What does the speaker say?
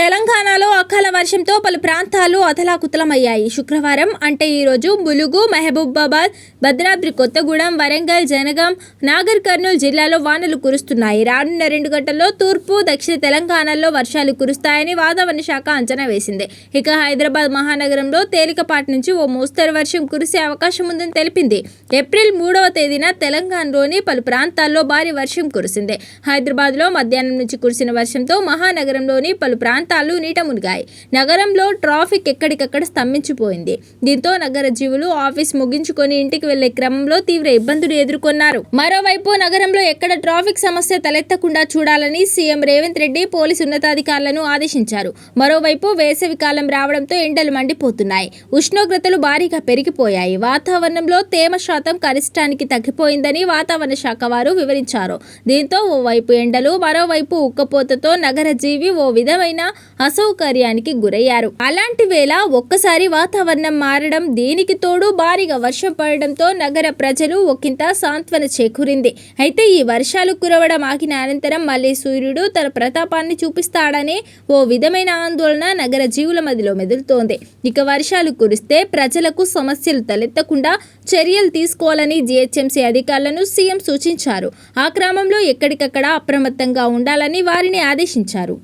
తెలంగాణలో అకాల వర్షంతో పలు ప్రాంతాలు అతలాకుతలమయ్యాయి. శుక్రవారం అంటే ఈరోజు ములుగు మహబూబాబాద్ భద్రాద్రి కొత్తగూడెం వరంగల్ జనగాం నాగర్ కర్నూలు జిల్లాలో వానలు కురుస్తున్నాయి. రానున్న రెండు గంటల్లో తూర్పు దక్షిణ తెలంగాణలో వర్షాలు కురుస్తాయని వాతావరణ శాఖ అంచనా వేసింది. ఇక హైదరాబాద్ మహానగరంలో తేలికపాటి నుంచి ఓ మోస్తరు వర్షం కురిసే అవకాశం ఉందని తెలిపింది. ఏప్రిల్ మూడవ తేదీన తెలంగాణలోని పలు ప్రాంతాల్లో భారీ వర్షం కురిసింది. హైదరాబాద్లో మధ్యాహ్నం నుంచి కురిసిన వర్షంతో మహానగరంలోని పలు ప్రాంతాలు నీట మునిగాయి. నగరంలో ట్రాఫిక్ ఎక్కడికక్కడ స్తంభించిపోయింది. దీంతో నగర జీవులు ఆఫీస్ ముగించుకొని ఇంటికి వెళ్ళే క్రమంలో తీవ్ర ఇబ్బందులు ఎదుర్కొన్నారు. మరోవైపు నగరంలో ఎక్కడ ట్రాఫిక్ సమస్య తలెత్తకుండా చూడాలని సీఎం రేవంత్ రెడ్డి పోలీసు ఉన్నతాధికారులను ఆదేశించారు. మరోవైపు వేసవి కాలం రావడంతో ఎండలు మండిపోతున్నాయి. ఉష్ణోగ్రతలు భారీగా పెరిగిపోయాయి. వాతావరణంలో తేమ శాతం కనిష్టానికి తగ్గిపోయిందని వాతావరణ శాఖ వారు వివరించారు. దీంతో ఓవైపు ఎండలు మరోవైపు ఉక్కపోతతో నగర జీవి ఓ విధమైన అసౌకర్యానికి గురయ్యారు. అలాంటి వేళ ఒక్కసారి వాతావరణం మారడం దీనికి తోడు? భారీగా వర్షం పడడంతో నగర ప్రజలు ఒకంత సాంత్వన చేకూరింది. అయితే ఈ వర్షాలు కురవడం ఆగిన అనంతరం మళ్ళీ సూర్యుడు తన ప్రతాపాన్ని చూపిస్తాడనే ఓ విధమైన ఆందోళన నగర జీవుల మదిలో మెదులుతోంది. ఇక వర్షాలు కురిస్తే ప్రజలకు సమస్యలు తలెత్తకుండా చర్యలు తీసుకోవాలని జీహెచ్ఎంసీ అధికారులను సీఎం సూచించారు. ఆ క్రమంలో ఎక్కడికక్కడ అప్రమత్తంగా ఉండాలని వారిని ఆదేశించారు.